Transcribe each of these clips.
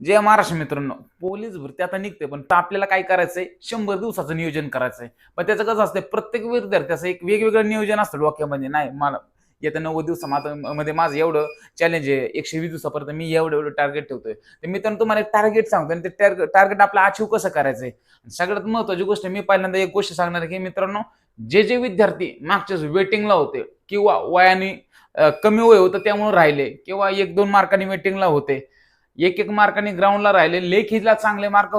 जय महाराष्ट्र मित्रांनो. पोलीस भरती आता निघते पण आपल्याला काय करायचंय? शंभर दिवसाचं नियोजन करायचंय. पण त्याचं कसं असतं प्रत्येक विद्यार्थ्याचं एक वेगवेगळं नियोजन असतं डोक्यामध्ये. नाही मला येत्या नव्वद दिवसामध्ये माझं एवढं चॅलेंज आहे एकशे वीस दिवसापर्यंत मी एवढं एवढं टार्गेट ठेवतोय. तर मित्रांनो तुम्हाला एक टार्गेट सांगतो आणि ते टार्गेट आपलं अचीव कसं करायचंय? सगळ्यात महत्वाची गोष्ट मी पहिल्यांदा एक गोष्ट सांगणार आहे की मित्रांनो जे जे विद्यार्थी मागच्या वेटिंगला होते किंवा वयाने कमी वय होतं त्यामुळे राहिले किंवा एक दोन मार्कांनी वेटिंगला होते एक एक मार्काने ग्राउंडला राहिले. लेखीला चांगले मार्क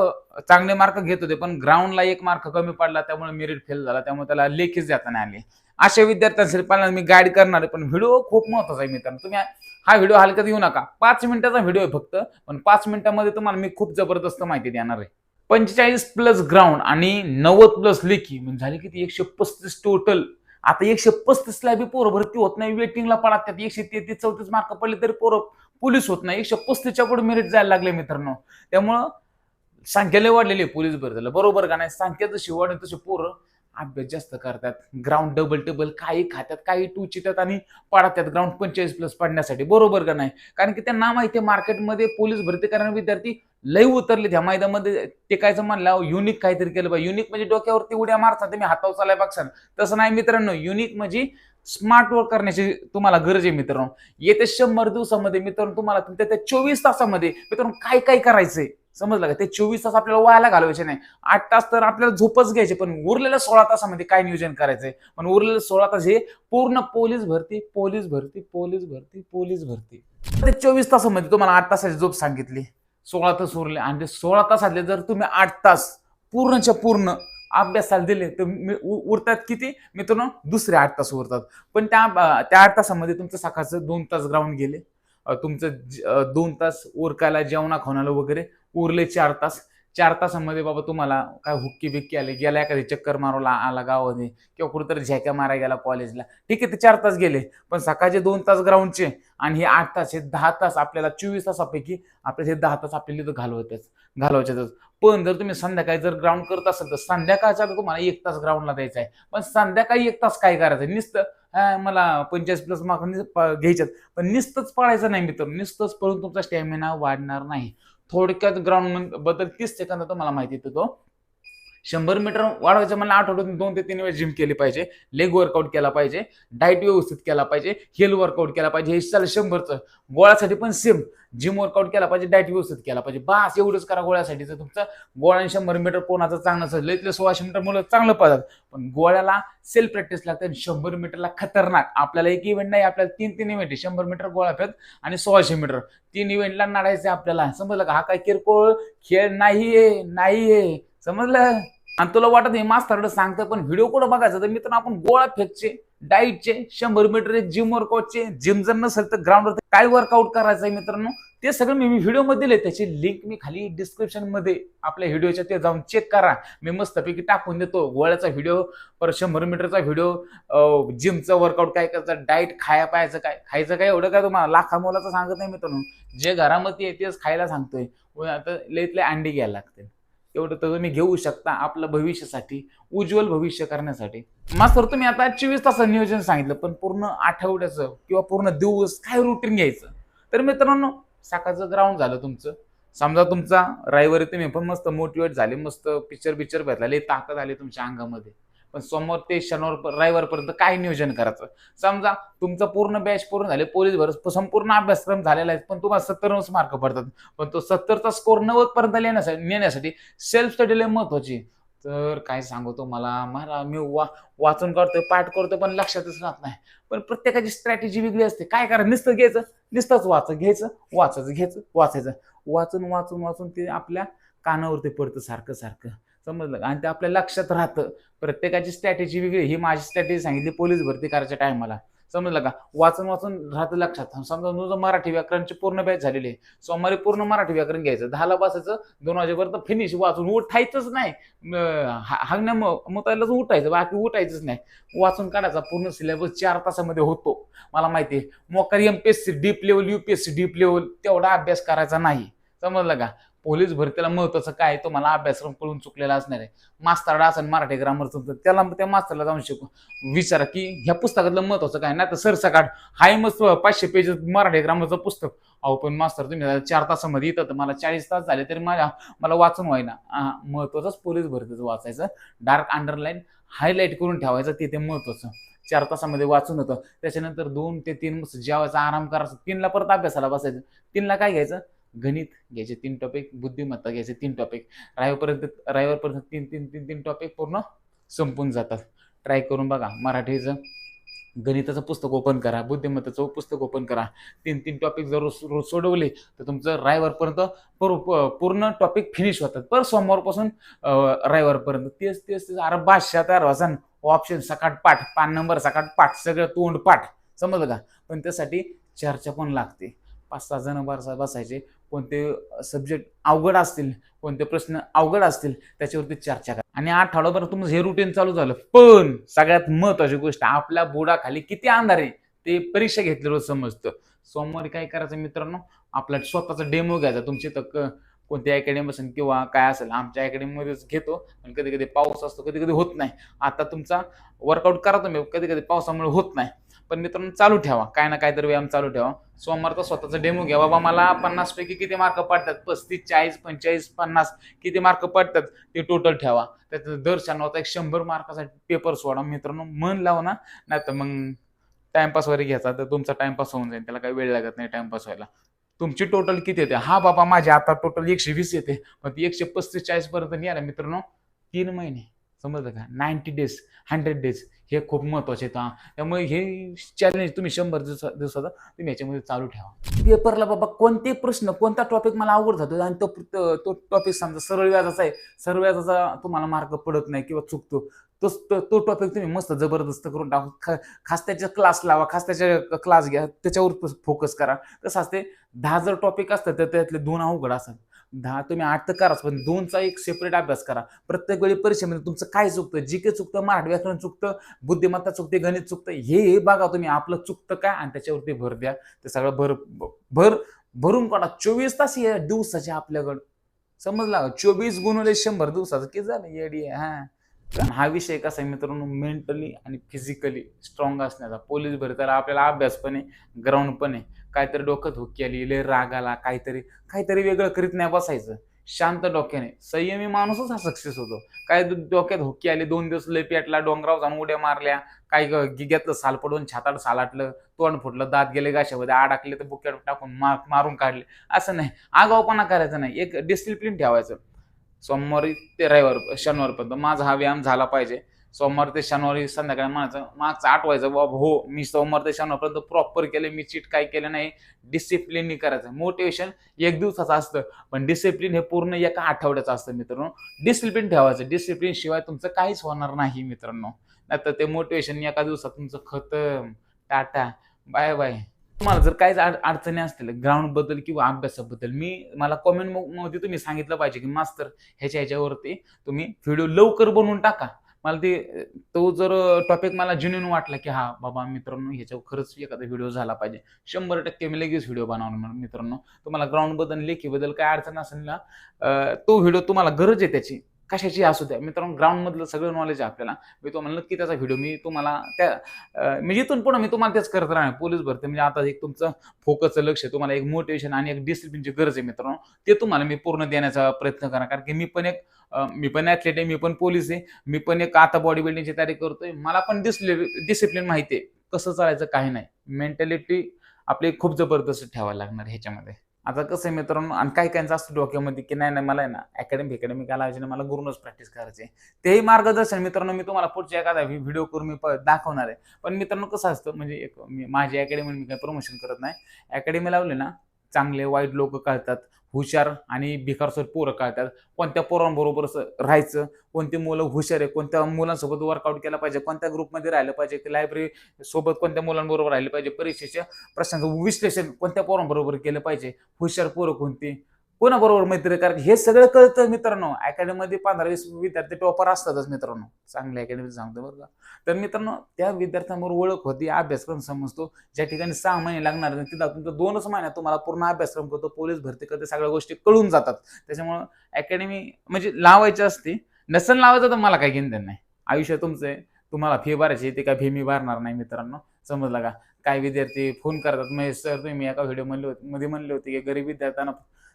चांगले मार्क घेत होते पण ग्राउंडला एक मार्क कमी पडला त्यामुळे मेरिट फेल झाला त्यामुळे त्याला लेखीच जाता नाही आले. अशा विद्यार्थ्यांसाठी मी गाईड करणार पण व्हिडिओ खूप महत्त्वाचा आहे मित्रांनो. तुम्ही हा व्हिडिओ हलकत येऊ नका. पाच मिनिटाचा व्हिडिओ आहे फक्त पण पाच मिनिटामध्ये तुम्हाला मी खूप जबरदस्त माहिती देणार आहे. पंचेचाळीस प्लस ग्राउंड आणि नव्वद प्लस लेखी म्हणजे झाले किती? एकशे पस्तीस टोटल आता एकशे पस्तीसला बी पोरं भरती होत नाही वेटिंगला पडा त्यात एकशे तेहतीस चौतीस मार्क पडले तरी पोरं पोलीस होत नाही. एकशे पस्तीसच्या पुढे मेरिट जायला लागले मित्रांनो. त्यामुळं संख्या लय वाढलेली आहे पोलीस भरतीला बरोबर का नाही? संख्या जशी वाढेल तशी पोरं अभ्यास जास्त करतात. ग्राउंड डबल टेबल काही खात्यात काही टू चितात आणि पाडतात. ग्राउंड पंचेचाळीस प्लस पडण्यासाठी. बरोबर का नाही? कारण की त्यांना माहिती आहे मार्केटमध्ये पोलीस भरती करणारे विद्यार्थी लय उतरले त्या मैदानामध्ये. टेकायचं म्हणलं युनिक काहीतरी केलं पाहिजे. युनिक म्हणजे डोक्यावरती उड्या मारतात तुम्ही हातावर चालाय बघसान तसं नाही मित्रांनो युनिक म्हणजे स्मार्ट वर्क करण्याची तुम्हाला गरज आहे मित्रांनो. येत्या शंभर दिवसामध्ये मित्रांनो तुम्हाला तुमच्या त्या चोवीस तासामध्ये मित्रांनो काय काय करायचंय? समजलं का? ते चोवीस तास आपल्याला व्हायला घालवायचे नाही. आठ तास तर आपल्याला झोपच घ्यायचे पण उरलेल्या सोळा तासामध्ये काय नियोजन करायचंय? पण उरलेले सोळा तास हे पूर्ण पोलीस भरती पोलीस भरती पोलीस भरती पोलीस भरती. ते चोवीस तासामध्ये तुम्हाला आठ तासाची झोप सांगितली. सोळा तास उरले आणि ते सोळा तासातले जर तुम्ही आठ तास पूर्णच्या पूर्ण अभ्यासाला दिले तर मी- उ- उरतात किती? मित्रांनो दुसरे आठ तास उरतात. पण त्या त्या आठ तासामध्ये तुमचं सकाळचं दोन तास ग्राउंड गेले. तुमचं ज- दोन तास उरकायला जेवणा खावणाला वगैरे उरले चार तास. चार तासामध्ये बाबा तुम्हाला काय हुक्की बिक्की आले गेला एखादी चक्कर मारवला आला गावामध्ये किंवा कुठेतरी झॅक्या मारा गेला कॉलेजला ठीक आहे ते चार तास गेले पण सकाळचे दोन तास ग्राउंडचे आणि हे आठ तास हे दहा तास आपल्याला चोवीस तासापैकी आपले हे दहा तास आपल्याला इथं घालवायचेच घालवायचेच पण जर तुम्ही संध्याकाळी जर ग्राउंड करत असाल तर संध्याकाळचा तुम्हाला एक तास ग्राउंडला द्यायचा आहे. पण संध्याकाळी एक तास काय करायचं? नुसतं मला पंचेचाळीस प्लस मार्क घ्यायच्यात पण नुसतंच पळायचं नाही मित्र नुसतंच पळून तुमचा स्टॅमिना वाढणार नाही. थोडक्यात ग्राउंडबद्दल तीस सेकंद तुम्हाला माहिती देतो. शंभर मीटर वाढवायचं मला आठवड्यातून दोन ते तीन वेळेस जिम केली पाहिजे. लेग वर्कआउट केला पाहिजे. डाएट व्यवस्थित केला पाहिजे. हेल वर्कआउट केला पाहिजे. हे चालेल शंभरचं. गोळ्यासाठी पण सेम जिम वर्कआउट केला पाहिजे डाएट व्यवस्थित केला पाहिजे. बास एवढंच करा गोळ्यासाठीचं तुमचं गोळ्याने शंभर मीटर कोणाचं चांगलं असेल लईतले सोळाशे मीटर मुलं चांगलं पाहतात पण गोळ्याला सेल्फ प्रॅक्टिस लागते आणि शंभर मीटरला खतरनाक. आपल्याला एक इव्हेंट नाही आपल्याला तीन तीन इव्हेंट आहे. शंभर मीटर गोळा फेक आणि सोळाशे मीटर. तीन इव्हेंटला नाडायचं आपल्याला. समजलं का? हा काय किरकोळ खेळ नाहीये नाहीये. समजलं? आणि तुला वाटत हे मास्तर सांगतं पण व्हिडिओ कुठं बघायचं? तर मित्रांनो आपण गोळा फेकचे डाईटचे शंभर मीटर जिम वर्कआउटचे जिम जर नसेल तर ग्राउंडवर काय वर्कआउट करायचं आहे मित्रांनो? ते सगळं मी व्हिडिओमध्ये दिले त्याची लिंक मी खाली डिस्क्रिप्शनमध्ये आपल्या व्हिडिओच्या ते जाऊन चेक करा. मी मस्तपैकी टाकून देतो. गोळ्याचा व्हिडिओ परत शंभर मीटरचा व्हिडिओ जिमचा वर्कआउट काय करायचं डाईट खाया पाहायचं काय? खायचं काय एवढं काय तुम्हाला? लाखा मोलाचं सांगत नाही मित्रांनो. जे घरामध्ये आहे तेच खायला सांगतोय. आता लईतले अंडी घ्यायला लागते. एवढं तर तुम्ही घेऊ शकता आपलं भविष्यासाठी उज्ज्वल भविष्य करण्यासाठी. मास्तर तुम्ही आता चोवीस तासाचं नियोजन सांगितलं पण पूर्ण आठवड्याचं किंवा पूर्ण दिवस काय रुटीन घ्यायचं? तर मित्रांनो सकाळचं ग्राउंड झालं तुमचं. समजा तुमचा रविवारी तुम्ही पण मस्त मोटिवेट झाले मस्त पिक्चर पिक्चर भेटला ताकद आली तुमच्या अंगामध्ये. पण सोमवार ते शनिवार रविवारपर्यंत काय नियोजन करायचं. समजा तुमचं पूर्ण बॅच पूर्ण झाले पोलीस भर संपूर्ण अभ्यासक्रम झालेला आहे पण तुम्हाला सत्तर मार्क पडतात. पण तो सत्तरचा स्कोर नव्वद पर्यंत नेण्यासाठी नेण्यासाठी सेल्फ स्टडी लय महत्वाची तर काय सांगू तुम्हाला मला मी वा वाचून करतोय पाठ करतोय पण लक्षातच राहत नाही. पण प्रत्येकाची स्ट्रॅटेजी वेगळी असते. काय करा नुसतं घ्यायचं नुसतंच वाच घ्यायचं वाचायचं घ्यायचं वाचायचं. वाचून वाचून वाचून ते आपल्या कानावरती पडतं सारखं सारखं. समजलं का? आणि ते आपल्या लक्षात राहतं. प्रत्येकाची स्ट्रॅटेजी वेगळी ही माझी स्ट्रॅटेजी सांगितली पोलीस भरती करायच्या टायमाला समजलं का? वाचून वाचून राहतं लक्षात. समजा तुझं मराठी व्याकरणची पूर्ण बॅच झालेली आहे. सोमवारी पूर्ण मराठी व्याकरण घ्यायचं. दहाला बसायचं दोन वाजेपर्यंत फिनिश वाचून. उठायचंच नाही. हागण्या मुतायलाच उठायचं. बाकी उठायचंच नाही. वाचून काढायचा. पूर्ण सिलेबस चार तासामध्ये होतो. मला माहिती आहे. मोकार M P S C deep level U P S C deep level तेवढा अभ्यास करायचा नाही. समजलं का? पोलीस भरतीला महत्वाचं काय तो मला अभ्यासक्रम कळून चुकलेला असणार आहे. मास्तरडा असेल मराठी ग्रामरचं तर त्याला त्या मास्तरला जाऊन शिकू विचारा की ह्या पुस्तकातलं महत्वाचं काय? नाही तर सरसकाट. हाय मस्त पाचशे पेज मराठी ग्रामरचं पुस्तक. अहो पण मास्तर तुम्ही चार तासामध्ये येतं तर मला चाळीस तास झाले तरी माझ्या मला वाचून व्हायना. महत्वाचंच पोलीस भरतीचं वाचायचं. डार्क अंडरलाईन हायलाईट करून ठेवायचं. ते ते महत्वाचं. चार तासामध्ये वाचून होतं त्याच्यानंतर दोन ते तीन मस्त जेवायचा आराम करायचा. तीनला परत अभ्यासाला बसायचं. तीनला काय घ्यायचं? गणित घ्यायचे तीन टॉपिक बुद्धिमत्ता घ्यायचे तीन टॉपिक रविवारपर्यंत रविवारपर्यंत तीन तीन तीन तीन टॉपिक पूर्ण संपून जातात. ट्राय करून बघा मराठीचं गणिताचं पुस्तक ओपन करा बुद्धिमत्ताचं पुस्तक ओपन करा. तीन तीन टॉपिक जर रोज रोज सोडवले तर तुमचं रायवरपर्यंत प- पूर्ण टॉपिक फिनिश होतात. पर सोमवारपासून रायवरपर्यंत. रविवारपर्यंत तेच तेच तेच. अरे भाषा तयार व्हायचा ऑप्शन सकाट पाठ पान नंबर सकाट पाठ सगळं तोंड पाठ. समजलं का? पण त्यासाठी चर्चा पण लागते. पाच सहा जण बसा बसायचे. कोणते सब्जेक्ट अवघड असतील कोणते प्रश्न अवघड असतील त्याच्यावरती चर्चा करा. आणि आठवडाभर तुमचं हे रुटीन चालू झालं. पण सगळ्यात महत्वाची गोष्ट आपल्या बोडाखाली किती अंधार आहे ते परीक्षा घेतल्यावर समजतं. सोमवारी काय करायचं मित्रांनो? आपला स्वतःचा डेमो घ्यायचा. तुमची तर क- कोणती अकॅडमी असेल किंवा काय असेल आमच्या अकॅडमीमध्येच घेतो. आणि कधी कधी पाऊस असतो कधी कधी होत नाही. आता तुमचा वर्कआउट करा तुम्ही कधी कधी पावसामुळे होत नाही. पण मित्रांनो चालू ठेवा. काय ना काय तर व्यायाम चालू ठेवा. सोमवारचा स्वतःचा डेमो घ्या. बाबा मला पन्नास पैकी किती मार्क पडतात? पस्तीस चाळीस पंचेचाळीस पन्नास. किती मार्क पडतात? ते टोटल ठेवा. त्याचं दर शनिवारचा एक शंभर मार्काचा पेपर सोडा. मित्रांनो मन लावा ना. नाही तर मग टाइमपास वगैरे घ्यायचा. तर तुमचा टाइमपास होऊन जाईल. त्याला काही वेळ लागत नाही टाइमपास व्हायला. तुमची टोटल किती येते? हा बाबा माझी आता टोटल एकशे वीस येते. मग ती एकशे पस्तीस चाळीस पर्यंत नाही आला मित्रांनो तीन महिने. समजलं का? नाईन्टी डेज हंड्रेड डेज हे खूप महत्त्वाचे आहेत त्यामुळे हे चॅलेंज तुम्ही शंभर दिवसा दिवसाचा तुम्ही याच्यामध्ये चालू ठेवा. पेपरला बाबा कोणते प्रश्न कोणता टॉपिक मला आवड जातो? आणि तो तो टॉपिक समजा सरळ व्याजाचा आहे सरळ व्याजाचा तुम्हाला मार्क पडत नाही किंवा चुकतो तो तो टॉपिक तुम्ही मस्त जबरदस्त करून टाकू. खास त्याचे क्लास लावा खास त्याचे क्लास घ्या त्याच्यावर फोकस करा. तसं असते दहा जर टॉपिक असतात तर त्यातले दोन अवघड असतात. दहा तुम्ही आठ तर कराच पण दोनचा एक सेपरेट अभ्यास करा. प्रत्येक वेळी परीक्षेमध्ये तुमचं काय चुकतं? जी के चुकतं मराठी व्याकरण चुकतं बुद्धिमत्ता चुकते गणित चुकतं हे हे बघा तुम्ही आपलं चुकतं काय? आणि त्याच्यावरती भर द्या. ते सगळं भर भर भरून काढा. चोवीस तास या दिवसाचे आपल्याकडं. समजला? चोवीस गुणवले शंभर दिवसाचं किती झालं? येडी हा. कारण हा विषय कसा आहे मित्रांनो मेंटली आणि फिजिकली स्ट्रॉंग असण्याचा. पोलीस भरताना आपल्याला अभ्यास पण आहे ग्राउंड पण आहे. काहीतरी डोक्यात हुक्की आली लय राग आला काहीतरी काहीतरी वेगळं करीत नाही बसायचं. शांत डोक्याने. संयमी माणूसच हा सक्सेस होतो. काय डोक्यात हुक्की आली दोन दिवस लय पेटला डोंगराव जाऊन उड्या मारल्या काय ग- गिग्यातलं साल पडून छाताड सालाटलं तोंड फुटलं दात गेले गाशामध्ये अडकले तर बुक्यात टाकून मार मारून काढले. असं नाही. आगावपणा करायचं नाही. एक डिसिप्लिन ठेवायचं. सोमवारी ते रविवार शनिवारपर्यंत माझा हा व्यायाम झाला पाहिजे. सोमवार ते शनिवारी संध्याकाळी म्हणायचं मागचं आठवायचं बाबा हो मी सोमवार ते शनिवारपर्यंत प्रॉपर केले मी चीट काय केलं नाही डिसिप्लिननी करायचं. मोटिवेशन एक दिवसाचं असतं पण डिसिप्लिन हे पूर्ण एका आठवड्याचं असतं मित्रांनो. डिसिप्लिन ठेवायचं डिसिप्लिन शिवाय तुमचं काहीच होणार नाही मित्रांनो. नाहीतर ते मोटिवेशन एका दिवसात तुमचं खतम. टाटा बाय बाय तुम्हाला जर काहीच अड- अडचणी असतील ग्राउंडबद्दल किंवा अभ्यासाबद्दल मी मला कॉमेंटमध्ये तुम्ही सांगितलं पाहिजे की मास्तर ह्याच्या ह्याच्यावरती तुम्ही व्हिडिओ लवकर बनवून टाका. मला ते तो जर टॉपिक मला जेन्युन वाटला की हा बाबा मित्रांनो ह्याच्यावर खरंच एखादा व्हिडिओ झाला पाहिजे. शंभर टक्के मी लगेच व्हिडिओ बनवणार मित्रांनो. तुम्हाला ग्राउंडबद्दल लेखीबद्दल काय अडचण असेल ना तो व्हिडिओ तुम्हाला गरज आहे त्याची. कशाची असू द्या. मित्रांनो ग्राउंडमधलं सगळं नॉलेज आहे आपल्याला. मी तुम्हाला नक्की त्याचा व्हिडिओ मी तुम्हाला त्या मी जिथून पुढे मी तुम्हाला तेच करत राहणार. पोलीस भरते म्हणजे आता एक तुमचं फोकसचं लक्ष आहे. तुम्हाला एक मोटिवेशन आणि एक डिसिप्लिनची गरज आहे मित्रांनो. ते तुम्हाला मी पूर्ण देण्याचा प्रयत्न करा कारण की मी पण एक मी पण ॲथलेट आहे मी पण पोलीस आहे. मी पण एक आता बॉडी बिल्डिंगची तयारी करतोय. मला पण डिसिप्लिन माहिती आहे. कसं चालायचं काही नाही. मेंटॅलिटी आपली खूप जबरदस्त ठेवायला लागणार ह्याच्यामध्ये. आता कसं आहे मित्रांनो आणि काही काहींचं असतं डोक्यामध्ये की नाही नाही मला आहे ना अकॅडमी अकॅडमी काय लावायची नाही मला गुरुनच प्रॅक्टिस करायची आहे. तेही मार्गदर्शन मित्रांनो मी तुम्हाला पुढच्या एखादा व्हिडिओ करून मी दाखवणार आहे. पण मित्रांनो कसं असतं म्हणजे एक मी माझी अकॅडमी मी काही प्रमोशन करत नाही. अकॅडमी लावली ना चांगले वाईट लोक कळतात. हुशार आणि भिकारसोर पोरं कळतात कोणत्या पोरांबरोबर राहायचं? कोणती मुलं हुशार आहे कोणत्या मुलांसोबत वर्कआउट केला पाहिजे? कोणत्या ग्रुपमध्ये राहिलं पाहिजे? की लायब्ररी सोबत कोणत्या मुलांबरोबर राहिलं पाहिजे? परीक्षेच्या प्रसंग विश्लेषण कोणत्या पोरांबरोबर केलं पाहिजे? हुशार पोरं कोणती? कोणाबरोबर मैत्री? कारण हे सगळं कळतं मित्रांनो. अकॅडमीमध्ये पंधरा वीस विद्यार्थी टॉपर असतातच मित्रांनो. चांगल्या अकॅडमी सांगतो बरं का. तर मित्रांनो त्या विद्यार्थ्यांबरोबर ओळख होती अभ्यासक्रम समजतो. ज्या ठिकाणी सहा महिने लागणार नाही तिथं तुमचं दोनच महिन्यात तुम्हाला पूर्ण अभ्यासक्रम करतो. पोलीस भरती करते सगळ्या गोष्टी कळून जातात. त्याच्यामुळं अकॅडमी म्हणजे लावायची असते. नसेल लावायचं तर मला काही घेणं नाही. आयुष्य तुमचं आहे. तुम्हाला फी भरायची ते काय फी मी भरणार नाही मित्रांनो. समजलं का? काय विद्यार्थी फोन करतात म्हणजे सर तुम्ही मी एका व्हिडिओ म्हणले होते मध्ये म्हणले होते की गरीब विद्यार्थ्यांना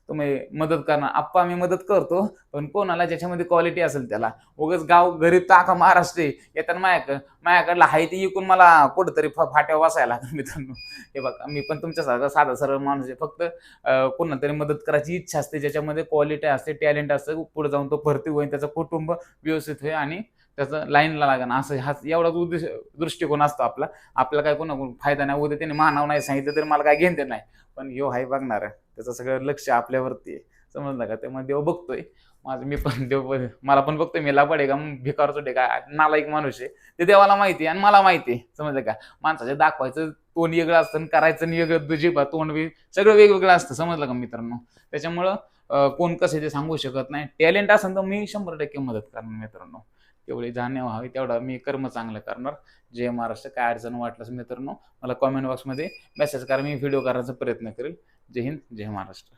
तुम्ही मदत करणार. आप्पा आम्ही मदत करतो पण कोणाला ज्याच्यामध्ये क्वालिटी असेल त्याला. उगच गाव गरीब तर अख्खा महाराष्ट्र आहे. येताना मायाक माझ्याकडला हाय ते इकून मला कुठंतरी फ- फाट्या वाचायला लागतं मित्रांनो. हे बघा मी पण तुमच्यासारखा साधा सरळ माणूस आहे. फक्त अं, तरी मदत करायची इच्छा असते ज्याच्यामध्ये क्वालिटी असते टॅलेंट असते पुढे जाऊन तो भरती होईल त्याचं कुटुंब व्यवस्थित होईल आणि त्याचं लाईनला लागणं असं हाच एवढाच उद्देश दृष्टिकोन असतो आपला. आपला काय कोणा फायदा नाही उद्या त्याने मानाव नाही सांगितलं तरी मला काय घेणते नाही. पण यो हाय बघणार. त्याचं सगळं लक्ष आपल्यावरती आहे. समजलं का? त्यामुळे देव बघतोय. माझं मी पण देव मला पण बघतोय. मी लापड आहे का? भिकार चोटे का? नालायक माणूस आहे. ते देवाला माहिती आहे आणि मला माहिती आहे. समजलं का? माणसाचं दाखवायचं तोंड वेगळं असतं आणि करायचं आणि वेगळं जिभा तोंड वे सगळं वेगवेगळं असतं. समजलं का मित्रांनो? त्याच्यामुळं कोण कसं ते सांगू शकत नाही. टॅलेंट असेल तर मी शंभर टक्के मदत करणार मित्रांनो. तेवढी जाणीव व्हावी तेवढा मी कर्म चांगलं करणार. जय महाराष्ट्र. काय अडचण वाटलंच मित्रांनो मला कॉमेंट बॉक्समध्ये मेसेज करा मी व्हिडिओ करायचा प्रयत्न करेल. जय हिंद जय महाराष्ट्र.